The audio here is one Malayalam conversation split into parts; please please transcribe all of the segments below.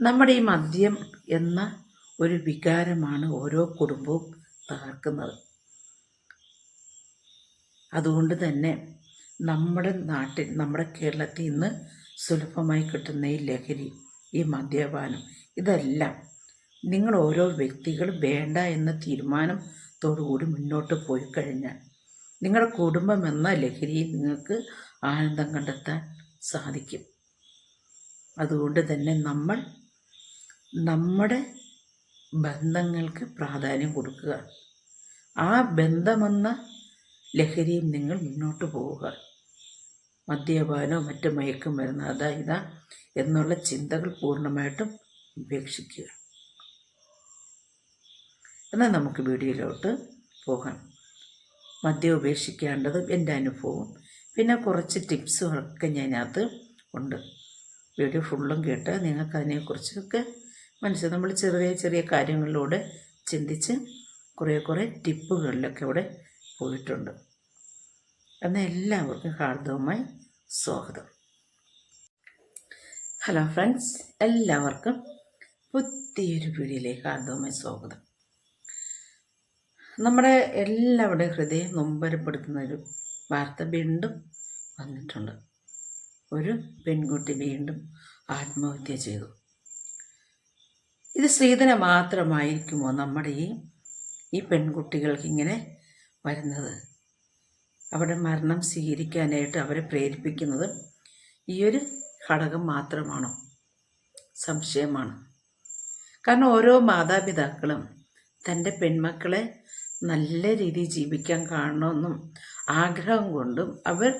നമ്മുടെ ഈ മദ്യം എന്ന ഒരു വികാരമാണ് ഓരോ കുടുംബവും തകർക്കുന്നത്. അതുകൊണ്ട് തന്നെ നമ്മുടെ നാട്ടിൽ നമ്മുടെ കേരളത്തിൽ ഇന്ന് സുലഭമായി കിട്ടുന്ന ഈ ലഹരി ഈ മദ്യപാനം ഇതെല്ലാം നിങ്ങൾ ഓരോ വ്യക്തികൾ വേണ്ട എന്ന തീരുമാനത്തോടുകൂടി മുന്നോട്ട് പോയി കഴിഞ്ഞാൽ നിങ്ങളുടെ കുടുംബം എന്ന ലഹരിയിൽ നിങ്ങൾക്ക് ആനന്ദം കണ്ടെത്താൻ സാധിക്കും. അതുകൊണ്ട് തന്നെ നമ്മൾ നമ്മുടെ ബന്ധങ്ങൾക്ക് പ്രാധാന്യം കൊടുക്കുക. ആ ബന്ധമെന്ന ലഹരിയിൽ നിങ്ങൾ മുന്നോട്ട് പോവുക. മദ്യപാനോ മറ്റ് മയക്കുമരുന്ന് അതാ ഇതാ എന്നുള്ള ചിന്തകൾ പൂർണമായിട്ടും ഉപേക്ഷിക്കുക. എന്നാൽ നമുക്ക് വീഡിയോയിലോട്ട് പോകാം. മദ്യം ഉപേക്ഷിക്കേണ്ടതും എന്റെ അനുഭവവും പിന്നെ കുറച്ച് ടിപ്സും ഒക്കെ ഞാൻ അതിനകത്ത് ഉണ്ട്. വീഡിയോ ഫുള്ളും കേട്ട് നിങ്ങൾക്ക് അതിനെക്കുറിച്ചൊക്കെ മനസ്സിൽ നമ്മൾ ചെറിയ ചെറിയ കാര്യങ്ങളിലൂടെ ചിന്തിച്ച് കുറേ കുറേ ടിപ്പുകളിലൊക്കെ ഇവിടെ പോയിട്ടുണ്ട്. എന്നാൽ എല്ലാവർക്കും ഹാർദവുമായി സ്വാഗതം. ഹലോ ഫ്രണ്ട്സ് എല്ലാവർക്കും പുതിയൊരു വീഡിയോയിലേക്ക് ഹാർദവുമായി സ്വാഗതം. നമ്മുടെ എല്ലാവരുടെയും ഹൃദയം നൊമ്പരപ്പെടുത്തുന്ന ഒരു വാർത്ത വീണ്ടും വന്നിട്ടുണ്ട്. ഒരു പെൺകുട്ടി വീണ്ടും ആത്മഹത്യ ചെയ്തു. ഇത് സ്ത്രീധനം മാത്രമായിരിക്കുമോ നമ്മുടെ ഈ ഈ പെൺകുട്ടികൾക്ക് ഇങ്ങനെ വരുന്നത്? അവിടെ മരണം സ്വീകരിക്കാനായിട്ട് അവരെ പ്രേരിപ്പിക്കുന്നത് ഈ ഒരു ഘടകം മാത്രമാണോ? സംശയമാണ്. കാരണം ഓരോ മാതാപിതാക്കളും തന്റെ പെൺമക്കളെ നല്ല രീതിയിൽ ജീവിക്കാൻ കാണണമെന്നും ആഗ്രഹം കൊണ്ടും അവർ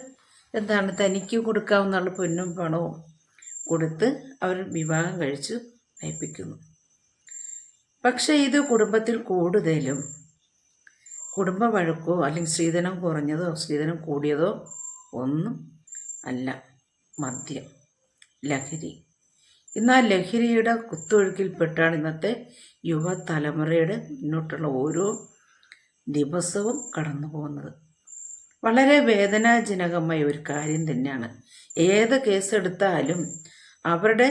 എന്താണ് തനിക്ക് കൊടുക്കാവുന്ന പൊന്നും പണവും കൊടുത്ത് അവർ വിവാഹം കഴിച്ചു നയിപ്പിക്കുന്നു. പക്ഷേ ഇത് കുടുംബത്തിൽ കൂടുതലും കുടുംബ വഴക്കോ അല്ലെങ്കിൽ സ്ത്രീധനം കുറഞ്ഞതോ സ്ത്രീധനം കൂടിയതോ ഒന്നും അല്ല. മദ്യം ലഹരി. ഇന്ന് ആ ലഹരിയുടെ കുത്തൊഴുക്കിൽപ്പെട്ടാണ് ഇന്നത്തെ യുവതലമുറയുടെ മുന്നോട്ടുള്ള ഓരോ ദിവസവും കടന്നു പോകുന്നത്. വളരെ വേദനാജനകമായ ഒരു കാര്യം തന്നെയാണ്. ഏത് കേസെടുത്താലും അവരുടെ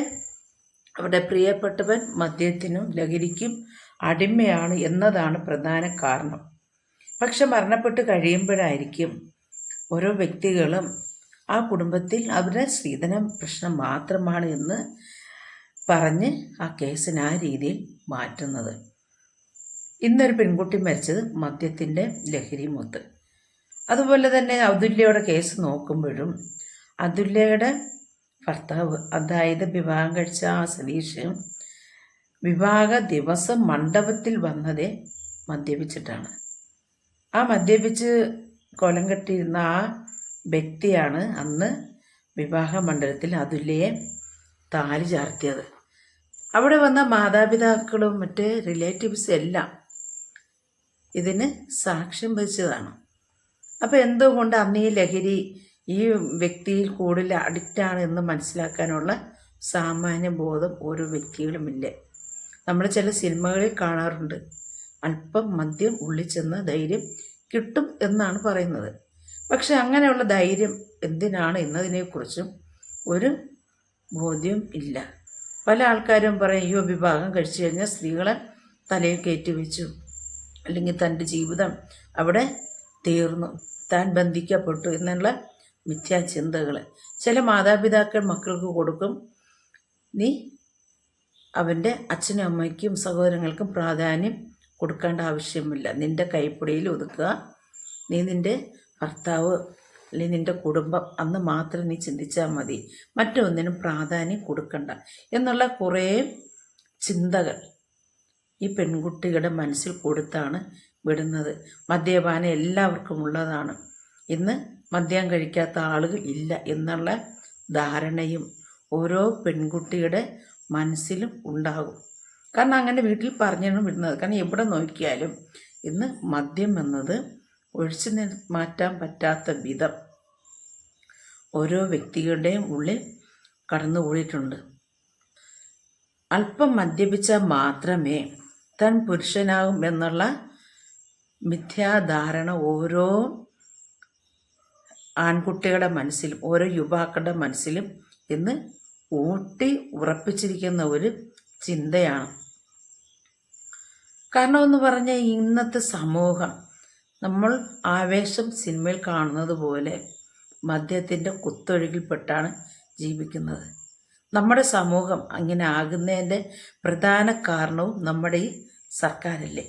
അവരുടെ പ്രിയപ്പെട്ടവൻ മദ്യത്തിനും ലഹരിക്കും അടിമയാണ് എന്നതാണ് പ്രധാന കാരണം. പക്ഷെ മരണപ്പെട്ട് കഴിയുമ്പോഴായിരിക്കും ഓരോ വ്യക്തികളും ആ കുടുംബത്തിൽ അവരുടെ സ്ത്രീധനം പ്രശ്നം മാത്രമാണ് എന്ന് പറഞ്ഞ് ആ കേസിന് ആ രീതിയിൽ മാറ്റുന്നത്. ഇന്നൊരു പെൺകുട്ടി മരിച്ചത് മദ്യത്തിന്റെ ലഹരി മൊത്ത്. അതുപോലെ തന്നെ അതുല്യയുടെ കേസ് നോക്കുമ്പോഴും അതുല്യയുടെ ഭർത്താവ് അതായത് വിവാഹം കഴിച്ച ആ സതീഷ് വിവാഹ ദിവസം മണ്ഡപത്തിൽ വന്നതേ മദ്യപിച്ചിട്ടാണ്. ആ മദ്യപിച്ച് കൊലം കെട്ടിയിരുന്ന ആ വ്യക്തിയാണ് അന്ന് വിവാഹ മണ്ഡലത്തിൽ അതുല്യെ താലി ചാർത്തിയത്. അവിടെ വന്ന മാതാപിതാക്കളും മറ്റ് റിലേറ്റീവ്സ് എല്ലാം ഇതിന് സാക്ഷ്യം വഹിച്ചതാണ്. അപ്പോൾ എന്തുകൊണ്ട് അന്ന് ഈ ലഹരി ഈ വ്യക്തിയിൽ കൂടുതൽ അഡിക്റ്റാണ് എന്ന് മനസ്സിലാക്കാനുള്ള സാമാന്യ ബോധം ഓരോ വ്യക്തികളുമില്ല നമ്മൾ ചില സിനിമകളിൽ കാണാറുണ്ട്. അല്പം മദ്യം ഉള്ളിൽ ചെന്ന് ധൈര്യം കിട്ടും എന്നാണ് പറയുന്നത്. പക്ഷെ അങ്ങനെയുള്ള ധൈര്യം എന്തിനാണ് എന്നതിനെക്കുറിച്ചും ഒരു ബോധ്യം ഇല്ല. പല ആൾക്കാരും പറയും അയ്യോ വിഭാഗം കഴിച്ചു കഴിഞ്ഞാൽ സ്ത്രീകളെ തലയിൽ കയറ്റി വെച്ചു. അല്ലെങ്കിൽ തന്റെ ജീവിതം അവിടെ തീർന്നു. താൻ ബന്ധിക്കപ്പെട്ടു എന്നുള്ള മിഥ്യാചിന്തകൾ ചില മാതാപിതാക്കൾ മക്കൾക്ക് കൊടുക്കും. നീ അവന്റെ അച്ഛനും അമ്മയ്ക്കും സഹോദരങ്ങൾക്കും പ്രാധാന്യം കൊടുക്കേണ്ട ആവശ്യമില്ല. നിന്റെ കൈപ്പിടിയിൽ ഒതുക്കുക. നീ നിന്റെ ഭർത്താവ് അല്ലെങ്കിൽ നിന്റെ കുടുംബം അന്ന് മാത്രം നീ ചിന്തിച്ചാൽ മതി. മറ്റൊന്നിനും പ്രാധാന്യം കൊടുക്കണ്ട. എന്നുള്ള കുറേ ചിന്തകൾ ഈ പെൺകുട്ടികളുടെ മനസ്സിൽ കൊടുത്താണ് വിടുന്നത്. മദ്യപാനം എല്ലാവർക്കും ഉള്ളതാണ്. ഇന്ന് മദ്യം കഴിക്കാത്ത ആളുകൾ ഇല്ല എന്നുള്ള ധാരണയും ഓരോ പെൺകുട്ടിയുടെ മനസ്സിലും ഉണ്ടാകും. കാരണം അങ്ങനെ വീട്ടിൽ പറഞ്ഞു വിടുന്നത്. കാരണം എവിടെ നോക്കിയാലും ഇന്ന് മദ്യം എന്നത് ഒഴിച്ചു മാറ്റാൻ പറ്റാത്ത വിധം ഓരോ വ്യക്തികളുടെയും ഉള്ളിൽ കടന്നുകൂടിയിട്ടുണ്ട്. അല്പം മദ്യപിച്ചാൽ മാത്രമേ തൻ പുരുഷനാകും എന്നുള്ള മിഥ്യാധാരണ ഓരോ ആൺകുട്ടികളുടെ മനസ്സിലും ഓരോ യുവാക്കളുടെ മനസ്സിലും ഇന്ന് ഊട്ടി ഉറപ്പിച്ചിരിക്കുന്ന ഒരു ചിന്തയാണ്. കാരണം എന്ന് പറഞ്ഞാൽ ഇന്നത്തെ സമൂഹം നമ്മൾ ആവേശം സിനിമയിൽ കാണുന്നത് പോലെ മദ്യത്തിന്റെ കുത്തൊഴുകിൽപ്പെട്ടാണ് ജീവിക്കുന്നത്. നമ്മുടെ സമൂഹം അങ്ങനെ ആകുന്നതിന്റെ പ്രധാന കാരണവും നമ്മുടെ ഈ സർക്കാരല്ലേ.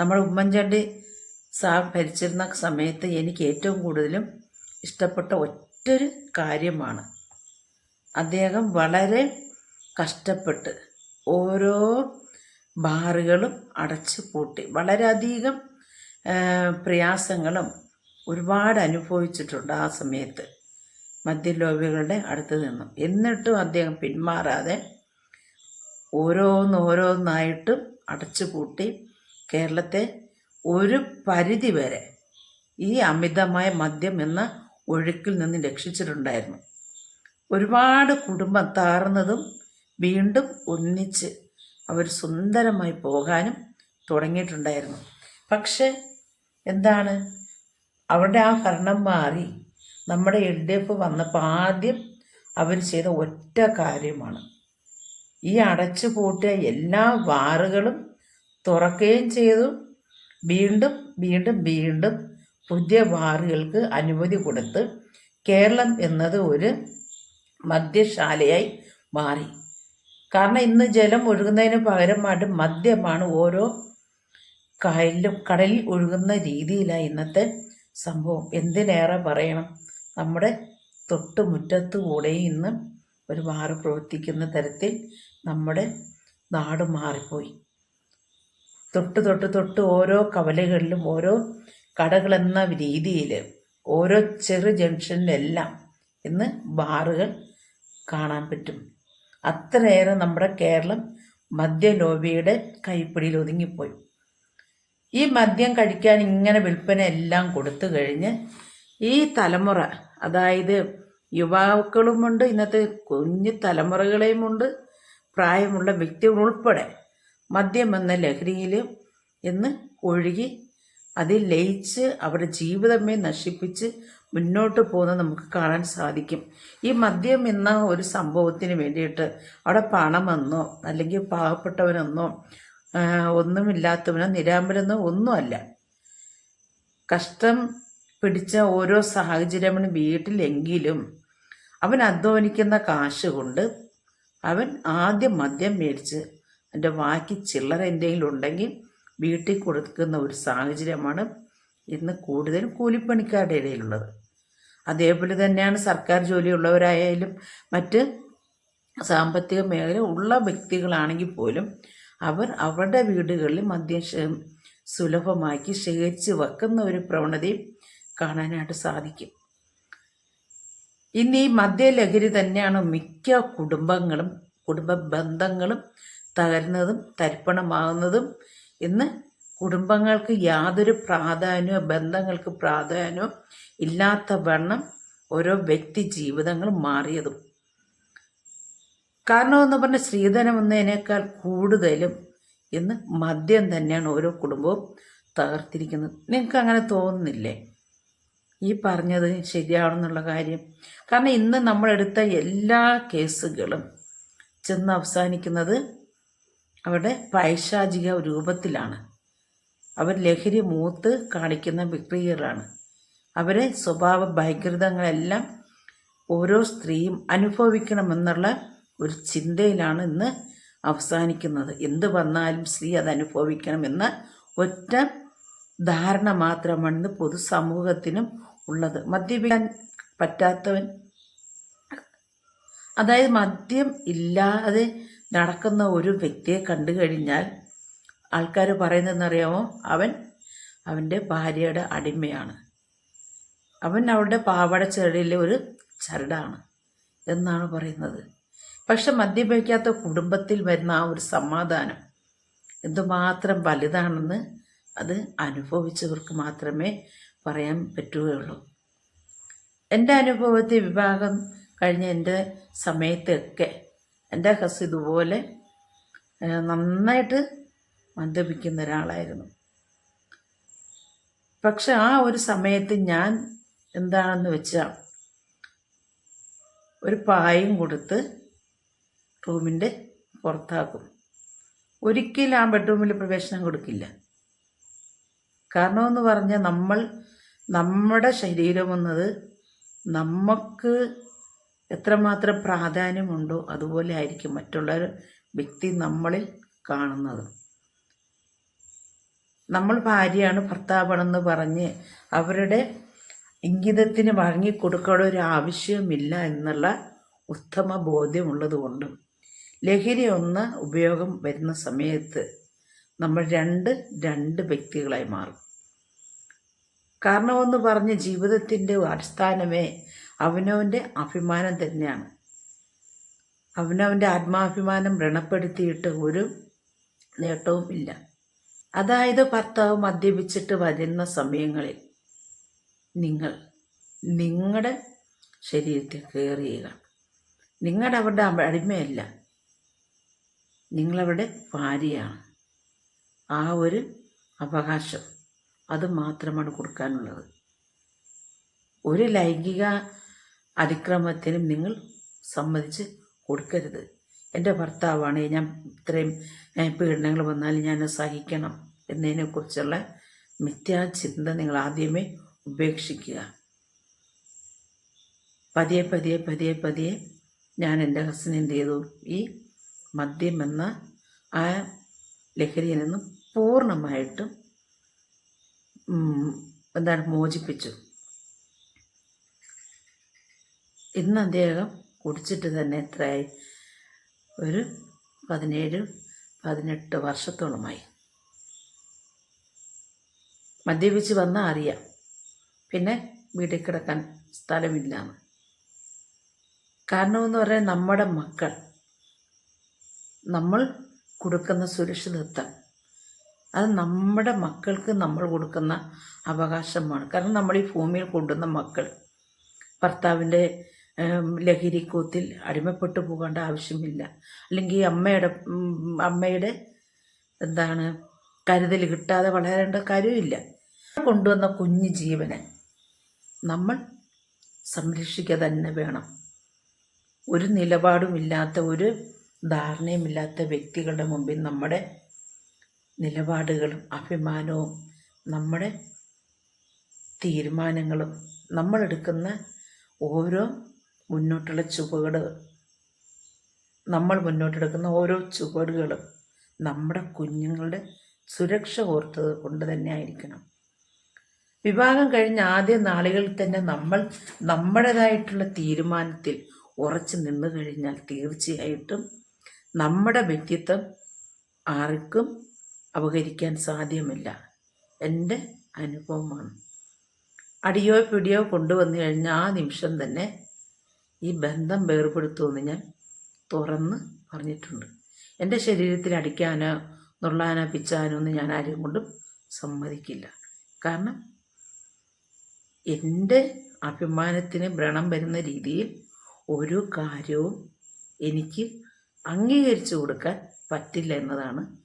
നമ്മുടെ ഉമ്മൻചാണ്ടി സാർ ഭരിച്ചിരുന്ന സമയത്ത് എനിക്ക് ഏറ്റവും കൂടുതലും ഇഷ്ടപ്പെട്ട ഒറ്റൊരു കാര്യമാണ്. അദ്ദേഹം വളരെ കഷ്ടപ്പെട്ട് ഓരോ ബാറുകളും അടച്ചു പൂട്ടി. വളരെയധികം പ്രയാസങ്ങളും ഒരുപാട് അനുഭവിച്ചിട്ടുണ്ട് ആ സമയത്ത് മദ്യലോബികളുടെ അടുത്ത് നിന്നും. എന്നിട്ടും അദ്ദേഹം പിന്മാറാതെ ഓരോന്നോരോന്നായിട്ടും അടച്ചു പൂട്ടി കേരളത്തെ ഒരു പരിധി വരെ ഈ അമിതമായ മദ്യം എന്ന ഒഴുക്കിൽ നിന്ന് രക്ഷിച്ചിട്ടുണ്ടായിരുന്നു. ഒരുപാട് കുടുംബം താറുന്നതും വീണ്ടും ഒന്നിച്ച് അവർ സുന്ദരമായി പോകാനും തുടങ്ങിയിട്ടുണ്ടായിരുന്നു. പക്ഷെ എന്താണ്? അവരുടെ ആ ഭരണം മാറി നമ്മുടെ എൽ ഡി എഫ് വന്നപ്പോൾ ആദ്യം അവർ ചെയ്ത ഒറ്റ കാര്യമാണ്. ഈ അടച്ചു പൂട്ടിയ എല്ലാ ബാറുകളും തുറക്കുകയും ചെയ്തു. വീണ്ടും വീണ്ടും വീണ്ടും പുതിയ ബാറുകൾക്ക് അനുമതി കൊടുത്ത് കേരളം എന്നത് ഒരു മദ്യശാലയായി മാറി. കാരണം ഇന്ന് ജലം ഒഴുകുന്നതിന് പകരമായിട്ട് മദ്യമാണ് ഓരോ കായലിലും കടലിൽ ഒഴുകുന്ന രീതിയിലാണ് ഇന്നത്തെ സംഭവം. എന്തിനേറെ പറയണം? നമ്മുടെ തൊട്ടുമുറ്റത്ത് കൂടെ ഇന്ന് ഒരു ബാറ് പ്രവർത്തിക്കുന്ന തരത്തിൽ നമ്മുടെ നാട് മാറിപ്പോയി. തൊട്ട് തൊട്ട് തൊട്ട് ഓരോ കവലകളിലും ഓരോ കടകളെന്ന രീതിയിൽ ഓരോ ചെറു ജംഗ്ഷനിലെല്ലാം ഇന്ന് ബാറുകൾ കാണാൻ പറ്റും. അത്രയേറെ നമ്മുടെ കേരളം മദ്യലോബിയുടെ കൈപ്പിടിയിൽ ഒതുങ്ങിപ്പോയി. ഈ മദ്യം കഴിക്കാൻ ഇങ്ങനെ വിൽപ്പന എല്ലാം കൊടുത്തു കഴിഞ്ഞ് ഈ തലമുറ അതായത് യുവാക്കളുമുണ്ട് ഇന്നത്തെ കുഞ്ഞു തലമുറകളെയുമുണ്ട് പ്രായമുള്ള വ്യക്തികൾ ഉൾപ്പെടെ മദ്യം എന്ന ലഹരിയിൽ എന്ന് ഒഴുകി അതിൽ ലയിച്ച് അവരുടെ ജീവിതമേ നശിപ്പിച്ച് മുന്നോട്ട് പോകുന്നത് നമുക്ക് കാണാൻ സാധിക്കും. ഈ മദ്യം എന്ന ഒരു സംഭവത്തിന് വേണ്ടിയിട്ട് അവിടെ പണമെന്നോ അല്ലെങ്കിൽ പാവപ്പെട്ടവനെന്നോ ഒന്നുമില്ലാത്തവനോ നിരാമ്പലെന്നോ ഒന്നുമല്ല കഷ്ടം പിടിച്ച ഓരോ സാഹചര്യമാണ് വീട്ടിലെങ്കിലും അവൻ അധ്വാനിക്കുന്ന കാശ് കൊണ്ട് അവൻ ആദ്യം മദ്യം മേടിച്ച് അതിന്റെ ബാക്കി ചില്ലറ എന്തെങ്കിലും ഉണ്ടെങ്കിൽ വീട്ടിൽ കൊടുക്കുന്ന ഒരു സാഹചര്യമാണ് ഇന്ന് കൂടുതലും കൂലിപ്പണിക്കാരുടെ ഇടയിലുള്ളത്. അതേപോലെ തന്നെയാണ് സർക്കാർ ജോലിയുള്ളവരായാലും മറ്റ് സാമ്പത്തിക മേഖല ഉള്ള വ്യക്തികളാണെങ്കിൽ പോലും അവർ അവരുടെ വീടുകളിൽ മദ്യം സുലഭമാക്കി ശേഖരിച്ച് വെക്കുന്ന ഒരു പ്രവണതയും കാണാനായിട്ട് സാധിക്കും. ഇന്ന് ഈ മദ്യലഹരി തന്നെയാണ് മിക്ക കുടുംബങ്ങളും കുടുംബ ബന്ധങ്ങളും തകരുന്നതും തരിപ്പണമാകുന്നതും ഇന്ന് കുടുംബങ്ങൾക്ക് യാതൊരു പ്രാധാന്യമോ ബന്ധങ്ങൾക്ക് പ്രാധാന്യമോ ഇല്ലാത്ത വണ്ണം ഓരോ വ്യക്തി ജീവിതങ്ങളും മാറിയതും. കാരണമെന്ന് പറഞ്ഞാൽ സ്ത്രീധനം എന്നതിനേക്കാൾ കൂടുതലും ഇന്ന് മദ്യം തന്നെയാണ് ഓരോ കുടുംബവും തകർത്തിരിക്കുന്നത്. നിങ്ങൾക്ക് അങ്ങനെ തോന്നുന്നില്ലേ? ഈ പറഞ്ഞത് ശരിയാണെന്നുള്ള കാര്യം. കാരണം ഇന്ന് നമ്മളെടുത്ത എല്ലാ കേസുകളും ചെന്ന് അവസാനിക്കുന്നത് അവരുടെ പൈശാചിക രൂപത്തിലാണ്. അവർ ലഹരി മൂത്ത് കാണിക്കുന്ന വിക്രിയകളാണ്. അവരെ സ്വഭാവ ഭയങ്കൃതങ്ങളെല്ലാം ഓരോ സ്ത്രീയും അനുഭവിക്കണമെന്നുള്ള ഒരു ചിന്തയിലാണ് ഇന്ന് അവസാനിക്കുന്നത്. എന്ത് വന്നാലും സ്ത്രീ അത് അനുഭവിക്കണമെന്ന ഒറ്റ ധാരണ മാത്രമാണ് ഇന്ന് പൊതുസമൂഹത്തിനും ഉള്ളത്. മദ്യപിക്കാൻ പറ്റാത്തവൻ അതായത് മദ്യം ഇല്ലാതെ നടക്കുന്ന ഒരു വ്യക്തിയെ കണ്ടു കഴിഞ്ഞാൽ ആൾക്കാർ പറയുന്നതെന്നറിയാമോ? അവൻ അവന്റെ ഭാര്യയുടെ അടിമയാണ്. അവൻ അവളുടെ പാവട ചെടിയിലെ ഒരു ചരടാണ് എന്നാണ് പറയുന്നത്. പക്ഷെ മദ്യപിക്കാത്ത കുടുംബത്തിൽ വരുന്ന ആ ഒരു സമാധാനം എന്തുമാത്രം വലുതാണെന്ന് അത് അനുഭവിച്ചവർക്ക് മാത്രമേ പറയാൻ പറ്റുകയുള്ളൂ. എന്റെ അനുഭവത്തിൽ വിഭാഗം കഴിഞ്ഞ എന്റെ സമയത്തൊക്കെ എന്റെ ഹസ് ഇതുപോലെ നന്നായിട്ട് മദ്യപിക്കുന്ന ഒരാളായിരുന്നു. പക്ഷെ ആ ഒരു സമയത്ത് ഞാൻ എന്താണെന്ന് വെച്ചാൽ ഒരു പായും കൊടുത്ത് റൂമിന്റെ പുറത്താക്കും. ഒരിക്കലും ആ ബെഡ്റൂമിൽ പ്രവേശനം കൊടുക്കില്ല. കാരണമെന്ന് പറഞ്ഞാൽ നമ്മൾ നമ്മുടെ ശരീരം എന്നത് നമുക്ക് എത്രമാത്രം പ്രാധാന്യമുണ്ടോ അതുപോലെ ആയിരിക്കും മറ്റുള്ള വ്യക്തി നമ്മളിൽ കാണുന്നത്. നമ്മൾ ഭാര്യയാണ് ഭർത്താവാണെന്ന് പറഞ്ഞ് അവരുടെ ഇംഗിതത്തിന് വഴങ്ങിക്കൊടുക്കേണ്ട ഒരു ആവശ്യമില്ല എന്നുള്ള ഉത്തമ ബോധ്യമുള്ളത് കൊണ്ട് ലഹരി ഒന്ന് ഉപയോഗം വരുന്ന സമയത്ത് നമ്മൾ രണ്ട് രണ്ട് വ്യക്തികളായി മാറും. കാരണമെന്ന് പറഞ്ഞ് ജീവിതത്തിന്റെ അടിസ്ഥാനമേ അവനവന്റെ അഭിമാനം തന്നെയാണ്. അവനവന്റെ ആത്മാഭിമാനം വ്രണപ്പെടുത്തിയിട്ട് ഒരു നേട്ടവുമില്ല അതായത് ഭർത്താവ് മദ്യപിച്ചിട്ട് വരുന്ന സമയങ്ങളിൽ നിങ്ങൾ നിങ്ങളുടെ ശരീരത്തിൽ കയറിയുക നിങ്ങളുടെ അവരുടെ അടിമയല്ല. നിങ്ങളവരുടെ ഭാര്യയാണ്. ആ ഒരു അവകാശം അത് മാത്രമാണ് കൊടുക്കാനുള്ളത്. ഒരു ലൈംഗിക അതിക്രമത്തിനും നിങ്ങൾ സമ്മതിച്ച് കൊടുക്കരുത്. എന്റെ ഭർത്താവാണ് ഞാൻ ഇത്രയും പീഡനങ്ങൾ വന്നാലും ഞാൻ സഹിക്കണം എന്നതിനെക്കുറിച്ചുള്ള മിഥ്യാചിന്ത നിങ്ങൾ ആദ്യമേ ഉപേക്ഷിക്കുക. പതിയെ പതിയെ പതിയെ പതിയെ ഞാൻ എന്റെ ഹസ്ബൻഡ് എന്ത് ചെയ്തു? ഈ മദ്യം എന്ന ആ ലഹരിയിൽ നിന്നും പൂർണമായിട്ടും എന്താണ് മോചിപ്പിച്ചു. ഇന്ന് അദ്ദേഹം കുടിച്ചിട്ട് തന്നെ എത്രയായി? ഒരു പതിനേഴ് പതിനെട്ട് വർഷത്തോളമായി. മദ്യപിച്ച് വന്നാൽ അറിയാം. പിന്നെ വീട്ടിൽ കിടക്കാൻ സ്ഥലമില്ലാന്ന്. കാരണമെന്ന് പറയാൻ നമ്മുടെ മക്കൾ. നമ്മൾ കൊടുക്കുന്ന സുരക്ഷിതത്വം. അത് നമ്മുടെ മക്കൾക്ക് നമ്മൾ കൊടുക്കുന്ന അവകാശമാണ്. കാരണം നമ്മൾ ഈ ഭൂമിയിൽ കൊണ്ടുവന്ന മക്കൾ. ഭർത്താവിന്റെ ലഹരിക്കൂത്തിൽ അടിമപ്പെട്ടു പോകേണ്ട ആവശ്യമില്ല. അല്ലെങ്കിൽ അമ്മയുടെ അമ്മയുടെ എന്താണ് കരുതൽ കിട്ടാതെ വളരേണ്ട കാര്യമില്ല. കൊണ്ടുവന്ന കുഞ്ഞു ജീവനെ നമ്മൾ സംരക്ഷിക്കുക തന്നെ വേണം. ഒരു നിലപാടുമില്ലാത്ത ഒരു ധാരണയുമില്ലാത്ത വ്യക്തികളുടെ മുമ്പിൽ നമ്മുടെ നിലപാടുകളും അഭിമാനവും നമ്മുടെ തീരുമാനങ്ങളും നമ്മളെടുക്കുന്ന ഓരോ മുന്നോട്ടുള്ള ചുവട്. നമ്മൾ മുന്നോട്ടെടുക്കുന്ന ഓരോ ചുവടുകളും നമ്മുടെ കുഞ്ഞുങ്ങളുടെ സുരക്ഷ ഓർത്തത് കൊണ്ട് തന്നെ ആയിരിക്കണം വിവാഹം കഴിഞ്ഞ ആദ്യ നാളുകളിൽ തന്നെ നമ്മൾ നമ്മുടേതായിട്ടുള്ള തീരുമാനത്തിൽ ഉറച്ചു നിന്നു കഴിഞ്ഞാൽ തീർച്ചയായിട്ടും നമ്മുടെ വ്യക്തിത്വം ആർക്കും അപഹരിക്കാൻ സാധ്യമല്ല. എന്റെ അനുഭവമാണ്. അടിയോ പിടിയോ കൊണ്ടുവന്നു കഴിഞ്ഞ ആ നിമിഷം തന്നെ ഈ ബന്ധം വേർപെടുത്തുമെന്ന് ഞാൻ തുറന്ന് പറഞ്ഞിട്ടുണ്ട്. എന്റെ ശരീരത്തിൽ അടിക്കാനോ നുള്ളാനോ പിച്ചാനോ ഒന്നും ഞാൻ ആരും കൊണ്ടും സമ്മതിക്കില്ല. കാരണം എന്റെ അഭിമാനത്തിന് വ്രണം വരുന്ന രീതിയിൽ ഒരു കാര്യവും എനിക്ക് അംഗീകരിച്ചു കൊടുക്കാൻ പറ്റില്ല എന്നതാണ്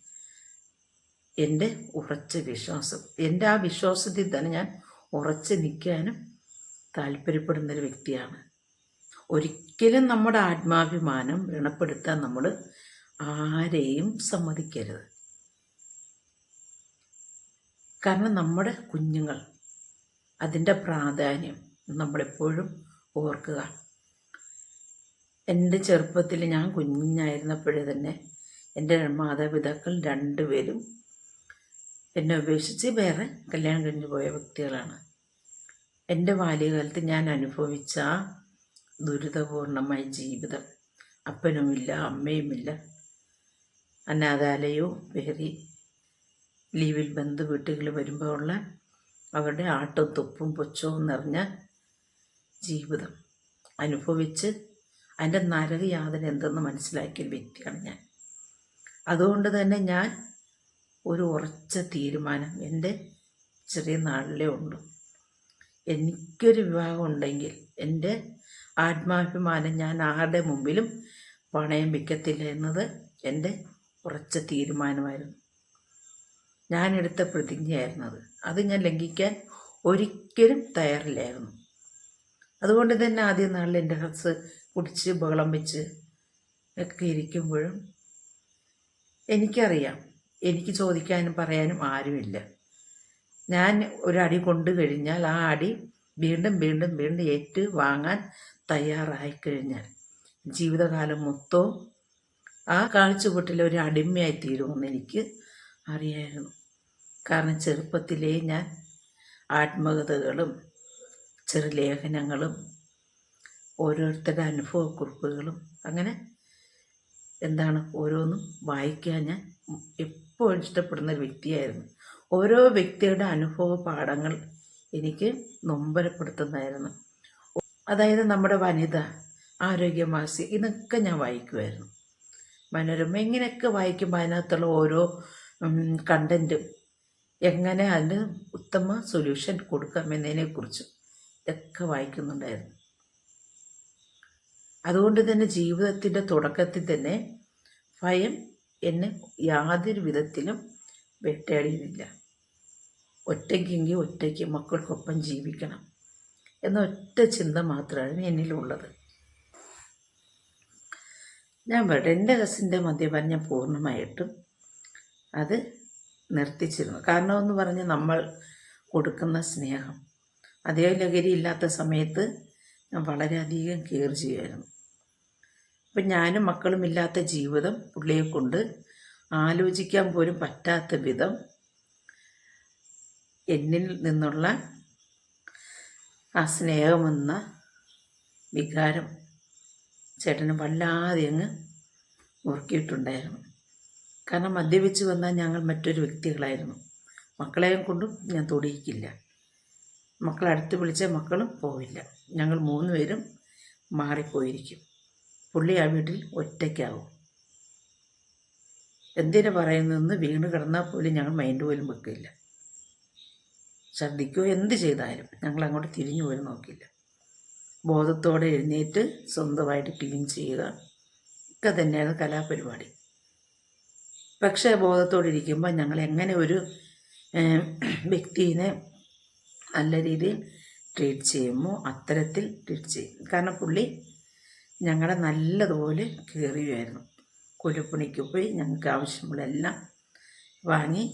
എന്റെ ഉറച്ച വിശ്വാസം. എന്റെ ആ വിശ്വാസത്തിൽ തന്നെ ഞാൻ ഉറച്ചു നിൽക്കാനും താല്പര്യപ്പെടുന്നൊരു വ്യക്തിയാണ്. ഒരിക്കലും നമ്മുടെ ആത്മാഭിമാനം വ്രണപ്പെടുത്താൻ നമ്മൾ ആരെയും സമ്മതിക്കരുത്. കാരണം നമ്മുടെ കുഞ്ഞുങ്ങൾ അതിന്റെ പ്രാധാന്യം നമ്മളെപ്പോഴും ഓർക്കുക. എന്റെ ചെറുപ്പത്തിൽ ഞാൻ കുഞ്ഞായിരുന്നപ്പോഴേ തന്നെ എന്റെ മാതാപിതാക്കൾ രണ്ടുപേരും എന്നെ ഉപേക്ഷിച്ച് വേറെ കല്യാണം കഴിഞ്ഞു പോയ വ്യക്തികളാണ്. എന്റെ ബാല്യകാലത്ത് ഞാൻ അനുഭവിച്ച ദുരിതപൂർണമായ ജീവിതം. അപ്പനുമില്ല അമ്മയുമില്ല. അനാഥാലയവും വേറി ലീവിൽ ബന്ധു വീട്ടുകൾ വരുമ്പോൾ ഉള്ള അവരുടെ ആട്ടും തുപ്പും പൊച്ചവും നിറഞ്ഞ ജീവിതം. അനുഭവിച്ച് അതിന്റെ നരക യാതന എന്തെന്ന് മനസ്സിലാക്കിയ വ്യക്തിയാണ് ഞാൻ. അതുകൊണ്ട് തന്നെ ഞാൻ ഒരു ഉറച്ച തീരുമാനം എന്റെ ചെറിയ നാളിലേ ഉള്ളൂ. എനിക്കൊരു വിവാഹം ഉണ്ടെങ്കിൽ എന്റെ ആത്മാഭിമാനം ഞാൻ ആരുടെ മുമ്പിലും പണയം വയ്ക്കത്തില്ല എന്നത് എന്റെ ഉറച്ച തീരുമാനമായിരുന്നു. ഞാനെടുത്ത പ്രതിജ്ഞയായിരുന്നു അത് ഞാൻ ലംഘിക്കാൻ ഒരിക്കലും തയ്യാറില്ലായിരുന്നു. അതുകൊണ്ട് തന്നെ ആദ്യ നാളിൽ എന്റെ ഹസ് കുടിച്ച് ബഹളം വെച്ച് ഒക്കെ ഇരിക്കുമ്പോഴും എനിക്കറിയാം. എനിക്ക് ചോദിക്കാനും പറയാനും ആരുമില്ല. ഞാൻ ഒരു ഒരടി കൊണ്ടു കഴിഞ്ഞാൽ ആ അടി വീണ്ടും വീണ്ടും വീണ്ടും ഏറ്റു വാങ്ങാൻ തയ്യാറായി കഴിഞ്ഞാൽ ജീവിതകാലം മൊത്തവും ആ കാഴ്ചകൂട്ടിൽ ഒരു അടിമയായി തീരുമെന്ന് എനിക്ക് അറിയായിരുന്നു. കാരണം ചെറുപ്പത്തിലേ ഞാൻ ആത്മകഥകളും ചെറുലേഖനങ്ങളും ഓരോരുത്തരുടെ അനുഭവക്കുറിപ്പുകളും അങ്ങനെ എന്താണ് ഓരോന്നും വായിക്കാൻ ഞാൻ എപ്പോഴും ഇഷ്ടപ്പെടുന്ന ഒരു വ്യക്തിയായിരുന്നു. ഓരോ വ്യക്തിയുടെ അനുഭവ പാഠങ്ങൾ എനിക്ക് നൊമ്പരപ്പെടുത്തുന്നതായിരുന്നു. അതായത് നമ്മുടെ വനിത ആരോഗ്യമാസി ഇതൊക്കെ ഞാൻ വായിക്കുമായിരുന്നു മനോരമ ഇങ്ങനെയൊക്കെ വായിക്കുമ്പോൾ അതിനകത്തുള്ള ഓരോ കണ്ടന്റും എങ്ങനെ അതിന് ഉത്തമ സൊല്യൂഷൻ കൊടുക്കാമെന്നതിനെക്കുറിച്ചും ഇതൊക്കെ വായിക്കുന്നുണ്ടായിരുന്നു. അതുകൊണ്ട് തന്നെ ജീവിതത്തിന്റെ തുടക്കത്തിൽ തന്നെ ഭയം എന്നെ യാതൊരു വിധത്തിലും വെട്ടേടിയില്ല ഒറ്റയ്ക്കെങ്കിൽ ഒറ്റയ്ക്ക് മക്കൾക്കൊപ്പം ജീവിക്കണം. എന്ന ഒറ്റ ചിന്ത മാത്രമാണ് എന്നിലുള്ളത്. ഞാൻ പറയട്ടെ എന്റെ കസിന്റെ മദ്യപാനം ഞാൻ പൂർണമായിട്ടും അത് നിർത്തിച്ചിരുന്നു. കാരണമെന്ന് പറഞ്ഞ് നമ്മൾ കൊടുക്കുന്ന സ്നേഹം അതേ ലഹരി ഇല്ലാത്ത സമയത്ത് ഞാൻ വളരെയധികം കെയർ ചെയ്യുമായിരുന്നു. അപ്പം ഞാനും മക്കളും ഇല്ലാത്ത ജീവിതം പുള്ളിയെ കൊണ്ട് ആലോചിക്കാൻ പോലും പറ്റാത്ത വിധം എന്നിൽ നിന്നുള്ള ആ സ്നേഹമെന്ന വികാരം ചേട്ടന് വല്ലാതെ അങ്ങ് മുറുക്കിയിട്ടുണ്ടായിരുന്നു. കാരണം മദ്യപിച്ച് വന്നാൽ ഞങ്ങൾ മറ്റൊരു വ്യക്തികളായിരുന്നു. മക്കളെയും കൊണ്ടും ഞാൻ തൊടിയിക്കില്ല. മക്കളെ അടുത്ത് വിളിച്ച മക്കളും പോവില്ല. ഞങ്ങൾ മൂന്ന് പേരും മാറിപ്പോയിരിക്കും. പുള്ളി ആ വീട്ടിൽ ഒറ്റയ്ക്കാവും. എന്തിനു പറയുന്നതെന്ന് വീണ് കിടന്നാൽ പോലും ഞങ്ങൾ മൈൻഡ് പോലും വെക്കില്ല. ശ്രദ്ധിക്കുകയോ എന്ത് ചെയ്താലും ഞങ്ങൾ അങ്ങോട്ട് തിരിഞ്ഞു പോലും നോക്കില്ല. ബോധത്തോടെ എഴുന്നേറ്റ് സ്വന്തമായിട്ട് ക്ലീൻ ചെയ്യുക ഒക്കെ തന്നെയാണ് കലാപരിപാടി. പക്ഷേ ബോധത്തോടെ ഇരിക്കുമ്പോൾ ഞങ്ങൾ എങ്ങനെ ഒരു വ്യക്തിയെ നല്ല രീതിയിൽ ട്രീറ്റ് ചെയ്യുമോ അത്തരത്തിൽ ട്രീറ്റ് ചെയ്യും. കാരണം പുള്ളി ഞങ്ങളെ നല്ലതുപോലെ കയറിയായിരുന്നു കൊലുപ്പണിക്ക് പോയി ഞങ്ങൾക്ക് ആവശ്യമുള്ള എല്ലാം വാങ്ങി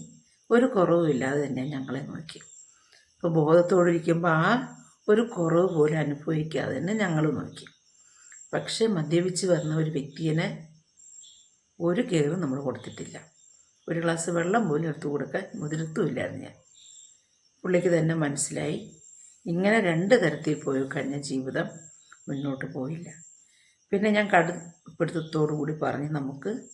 ഒരു കുറവുമില്ലാതെ തന്നെ ഞങ്ങളെ നോക്കി. അപ്പോൾ ബോധത്തോടിരിക്കുമ്പോൾ ആ ഒരു കുറവ് പോലും അനുഭവിക്കാതെ തന്നെ ഞങ്ങൾ നോക്കി. പക്ഷേ മദ്യപിച്ച് വരുന്ന ഒരു വ്യക്തിയെ ഒരു കെയറും നമ്മൾ കൊടുത്തിട്ടില്ല. ഒരു ഗ്ലാസ് വെള്ളം പോലും എടുത്തു കൊടുക്കാൻ മുതിർത്തുമില്ലായിരുന്നു ഞാൻ. പുള്ളിക്ക് തന്നെ മനസ്സിലായി. ഇങ്ങനെ രണ്ട് തരത്തിൽ പോയി കഴിഞ്ഞ ജീവിതം മുന്നോട്ട് പോയില്ല. പിന്നെ ഞാൻ കടുപ്പിടുത്തത്തോടു കൂടി പറഞ്ഞ് നമുക്ക്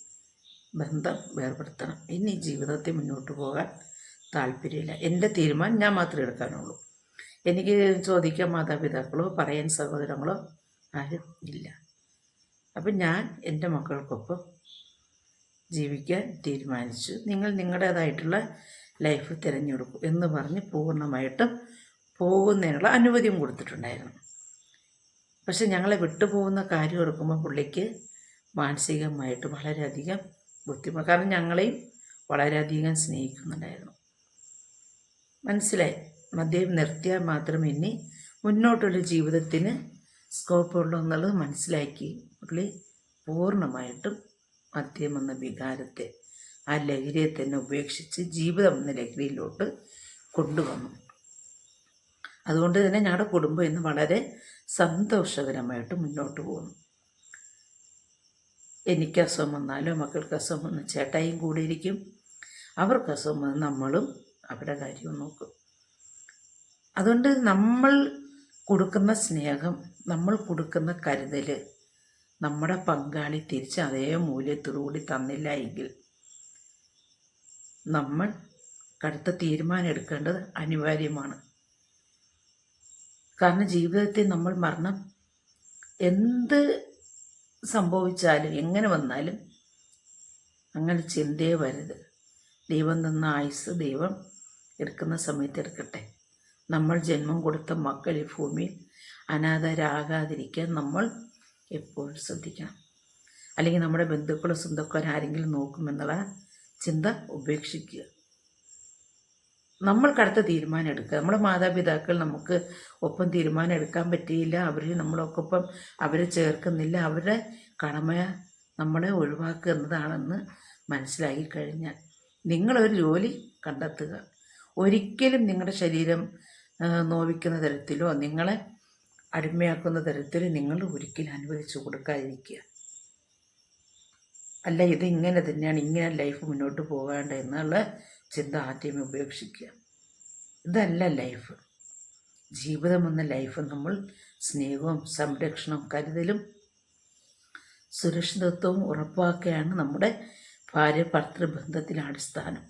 ബന്ധം വേർപെടുത്തണം. ഇനി ജീവിതത്തെ മുന്നോട്ട് പോകാൻ താല്പര്യമില്ല. എന്റെ തീരുമാനം ഞാൻ മാത്രമേ എടുക്കാനുള്ളൂ. എനിക്ക് ചോദിക്കാൻ മാതാപിതാക്കളോ പറയാൻ സഹോദരങ്ങളോ ആരും ഇല്ല. അപ്പം ഞാൻ എന്റെ മക്കൾക്കൊപ്പം ജീവിക്കാൻ തീരുമാനിച്ചു. നിങ്ങൾ നിങ്ങളുടേതായിട്ടുള്ള ലൈഫ് തിരഞ്ഞെടുക്കും എന്ന് പറഞ്ഞ് പൂർണമായിട്ടും പോകുന്നതിനുള്ള അനുമതിയും കൊടുത്തിട്ടുണ്ടായിരുന്നു. പക്ഷെ ഞങ്ങളെ വിട്ടുപോകുന്ന കാര്യം എടുക്കുമ്പോൾ പുള്ളിക്ക് മാനസികമായിട്ട് വളരെയധികം ബുദ്ധിമുട്ട്. കാരണം ഞങ്ങളെയും വളരെയധികം സ്നേഹിക്കുന്നുണ്ടായിരുന്നു. മനസ്സിലായി. മദ്യം നിർത്തിയാൽ മാത്രം ഇനി മുന്നോട്ടുള്ള ജീവിതത്തിന് സ്കോപ്പുള്ളൂ എന്നുള്ളത് മനസ്സിലാക്കി പുള്ളി പൂർണമായിട്ടും മദ്യം എന്ന വികാരത്തെ ആ ലഹരിയെ തന്നെ ഉപേക്ഷിച്ച് ജീവിതം എന്ന ലഹരിയിലോട്ട് കൊണ്ടുവന്നു. അതുകൊണ്ട് തന്നെ ഞങ്ങളുടെ കുടുംബം ഇന്ന് വളരെ സന്തോഷകരമായിട്ട് മുന്നോട്ട് പോകുന്നു. എനിക്ക് അസുഖം വന്നാലോ മക്കൾക്ക് അസുഖം വന്ന് ചേട്ടായും കൂടെ ഇരിക്കും. അവർക്ക് അസുഖം വന്ന് നമ്മളും അവരുടെ കാര്യവും നോക്കും. അതുകൊണ്ട് നമ്മൾ കൊടുക്കുന്ന സ്നേഹം നമ്മൾ കൊടുക്കുന്ന കരുതൽ നമ്മുടെ പങ്കാളി തിരിച്ച് അതേ മൂല്യത്തോടുകൂടി തന്നില്ല എങ്കിൽ നമ്മൾ കടുത്ത തീരുമാനം എടുക്കേണ്ടത് അനിവാര്യമാണ്. കാരണം ജീവിതത്തിൽ നമ്മൾ മരണം എന്ത് സംഭവിച്ചാലും എങ്ങനെ വന്നാലും അങ്ങനെ ചിന്തയെ വരരുത്. ദൈവം തന്ന ആയുസ് ദൈവം എടുക്കുന്ന സമയത്ത് എടുക്കട്ടെ. നമ്മൾ ജന്മം കൊടുത്ത മക്കൾ ഈ ഭൂമിയിൽ അനാഥരാകാതിരിക്കാൻ നമ്മൾ എപ്പോഴും ശ്രദ്ധിക്കണം. അല്ലെങ്കിൽ നമ്മുടെ ബന്ധുക്കളോ സ്വന്തക്കാരോ ആരെങ്കിലും നോക്കുമെന്നുള്ള ചിന്ത ഉപേക്ഷിക്കുക. നമ്മൾക്കടുത്ത തീരുമാനം എടുക്കുക. നമ്മുടെ മാതാപിതാക്കൾ നമുക്ക് ഒപ്പം തീരുമാനം എടുക്കാൻ പറ്റിയില്ല. അവർ നമ്മളൊക്കൊപ്പം അവരെ ചേർക്കുന്നില്ല. അവരുടെ കടമ നമ്മളെ ഒഴിവാക്കുക എന്നതാണെന്ന് മനസ്സിലാക്കി കഴിഞ്ഞാൽ നിങ്ങളൊരു ജോലി കണ്ടെത്തുക. ഒരിക്കലും നിങ്ങളുടെ ശരീരം നോവിക്കുന്ന തരത്തിലോ നിങ്ങളെ അടിമയാക്കുന്ന തരത്തിൽ നിങ്ങൾ ഒരിക്കലും അനുവദിച്ചു കൊടുക്കാതിരിക്കുക. അല്ല ഇത് ഇങ്ങനെ തന്നെയാണ് ഇങ്ങനെ ലൈഫ് മുന്നോട്ട് പോകേണ്ട എന്നുള്ള ചിന്ത ആദ്യമേ ഉപേക്ഷിക്കുക. ഇതല്ല ലൈഫ് ജീവിതം എന്ന ലൈഫ് നമ്മൾ സ്നേഹവും സംരക്ഷണവും കരുതലും സുരക്ഷിതത്വവും ഉറപ്പാക്കുകയാണ് നമ്മുടെ ഭാര്യ ഭർത്തൃ ബന്ധത്തിലെ അടിസ്ഥാനം.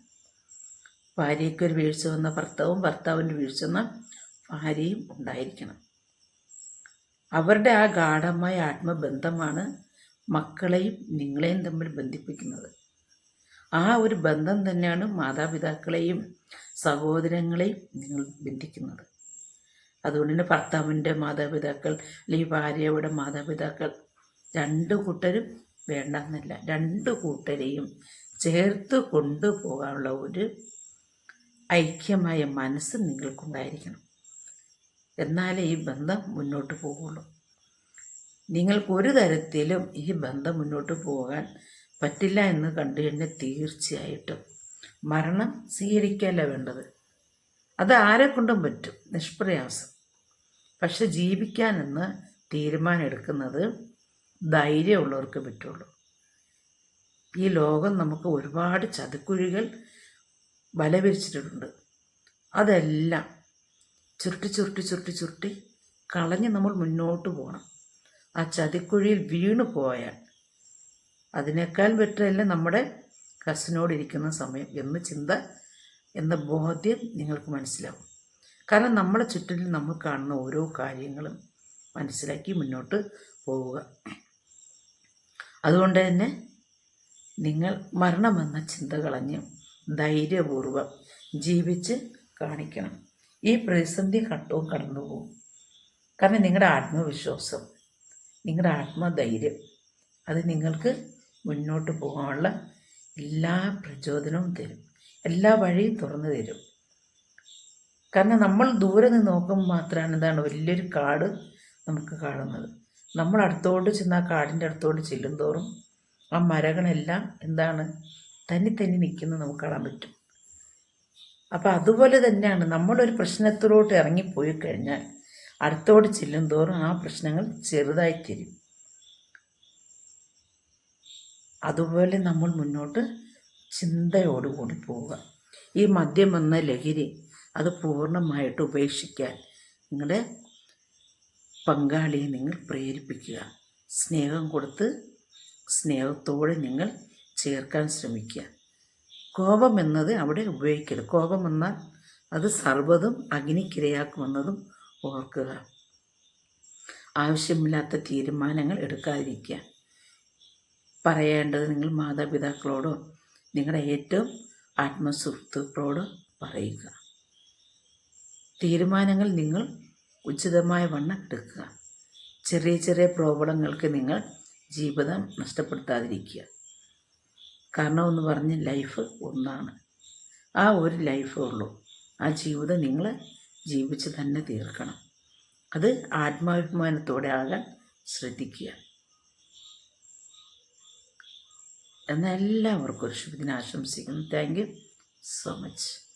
ഭാര്യയ്ക്ക് ഒരു വീഴ്ച വന്ന ഭർത്താവും ഭർത്താവിന്റെ വീഴ്ച വന്ന ഭാര്യയും ഉണ്ടായിരിക്കണം. അവരുടെ ആ ഗാഠമായ ആത്മബന്ധമാണ് മക്കളെയും നിങ്ങളെയും തമ്മിൽ ബന്ധിപ്പിക്കുന്നത്. ആ ഒരു ബന്ധം തന്നെയാണ് മാതാപിതാക്കളെയും സഹോദരങ്ങളെയും നിങ്ങൾ ബന്ധിക്കുന്നത്. അതുകൊണ്ട് തന്നെ ഭർത്താവിന്റെ മാതാപിതാക്കൾ അല്ലെങ്കിൽ ഭാര്യയുടെ മാതാപിതാക്കൾ രണ്ട് കൂട്ടരും വേണ്ടെന്നല്ല രണ്ട് കൂട്ടരെയും ചേർത്ത് കൊണ്ടുപോകാനുള്ള ഒരു ഐക്യമായ മനസ്സ് നിങ്ങൾക്കുണ്ടായിരിക്കണം. എന്നാലേ ഈ ബന്ധം മുന്നോട്ട് പോകുള്ളൂ നിങ്ങൾക്ക് ഒരു തരത്തിലും ഈ ബന്ധം മുന്നോട്ട് പോകാൻ പറ്റില്ല എന്ന് കണ്ടു കഴിഞ്ഞാൽ തീർച്ചയായിട്ടും മരണം സ്വീകരിക്കല്ല വേണ്ടത്. അത് ആരെ കൊണ്ടും പറ്റും. നിഷ്പ്രയാസം. പക്ഷെ ജീവിക്കാനെന്ന് തീരുമാനം എടുക്കുന്നത് ധൈര്യമുള്ളവർക്ക് പറ്റുള്ളൂ. ഈ ലോകം നമുക്ക് ഒരുപാട് ചതിക്കുഴികൾ ബലവിരിച്ചിട്ടുണ്ട് അതെല്ലാം ചുരുട്ടി ചുരുട്ടി ചുരുട്ടി ചുരുട്ടി കളഞ്ഞ് നമ്മൾ മുന്നോട്ട് പോകണം. ആ ചതിക്കുഴിയിൽ വീണു പോയാൽ അതിനേക്കാൾ ബെറ്ററല്ല നമ്മുടെ കസിനോടിരിക്കുന്ന സമയം എന്ന ചിന്ത എന്ന ബോധ്യം നിങ്ങൾക്ക് മനസ്സിലാവും. കാരണം നമ്മളെ ചുറ്റിലും നമ്മൾ കാണുന്ന ഓരോ കാര്യങ്ങളും മനസ്സിലാക്കി മുന്നോട്ട് പോവുക. അതുകൊണ്ട് തന്നെ നിങ്ങൾ മരണമെന്ന ചിന്ത കളഞ്ഞ് ധൈര്യപൂർവം ജീവിച്ച് കാണിക്കണം. ഈ പ്രതിസന്ധി ഘട്ടവും കടന്നു പോകും കാരണം നിങ്ങളുടെ ആത്മവിശ്വാസം നിങ്ങളുടെ ആത്മധൈര്യം അത് നിങ്ങൾക്ക് മുന്നോട്ട് പോകാനുള്ള എല്ലാ പ്രചോദനവും തരും. എല്ലാ വഴിയും തുറന്നു തരും. കാരണം നമ്മൾ ദൂരെ നിന്ന് നോക്കുമ്പോൾ മാത്രമാണ് എന്താണ് വലിയൊരു കാട് നമുക്ക് കാണുന്നത്. നമ്മൾ അടുത്തോട്ട് ചെന്ന് ആ കാടിന്റെ അടുത്തോട്ട് ചെല്ലും തോറും ആ മരങ്ങളെല്ലാം എന്താണ് തന്നി തന്നെ നിൽക്കുന്നത് നമുക്ക് കാണാൻ പറ്റും. അപ്പോൾ അതുപോലെ തന്നെയാണ് നമ്മളൊരു പ്രശ്നത്തിലോട്ട് ഇറങ്ങിപ്പോയി കഴിഞ്ഞാൽ അടുത്തോട് ചെല്ലും തോറും ആ പ്രശ്നങ്ങൾ ചെറുതായി തരും. അതുപോലെ നമ്മൾ മുന്നോട്ട് ചിന്തയോടുകൂടി പോവുക. ഈ മദ്യം എന്ന ലഹരി അത് പൂർണമായിട്ട് ഉപേക്ഷിക്കാൻ നിങ്ങളുടെ പങ്കാളിയെ നിങ്ങൾ പ്രേരിപ്പിക്കുക. സ്നേഹം കൊടുത്ത് സ്നേഹത്തോടെ നിങ്ങൾ ചേർക്കാൻ ശ്രമിക്കുക. കോപം എന്നത് അവിടെ ഉപയോഗിക്കരുത്. കോപം എന്നാൽ അത് സർവതും അഗ്നിക്കിരയാക്കുമെന്നതും ഓർക്കുക. ആവശ്യമില്ലാത്ത തീരുമാനങ്ങൾ എടുക്കാതിരിക്കുക. പറയേണ്ടത് നിങ്ങൾ മാതാപിതാക്കളോടോ നിങ്ങളുടെ ഏറ്റവും ആത്മസുഹൃത്തുക്കളോട് പറയുക. തീരുമാനങ്ങൾ നിങ്ങൾ ഉചിതമായ വണ്ണം എടുക്കുക. ചെറിയ ചെറിയ പ്രോബ്ലങ്ങൾക്ക് നിങ്ങൾ ജീവിതം നഷ്ടപ്പെടുത്താതിരിക്കുക. കാരണം എന്ന് പറഞ്ഞ് ലൈഫ് ഒന്നാണ്. ആ ഒരു ലൈഫേ ഉള്ളൂ. ആ ജീവിതം നിങ്ങൾ ജീവിച്ച് തന്നെ തീർക്കണം. അത് ആത്മാഭിമാനത്തോടെ ആകാൻ ശ്രദ്ധിക്കുക. എന്നെല്ലാവർക്കും ഒരു ശുഭദിനം ആശംസിക്കുന്നു താങ്ക് യു സോ മച്ച്.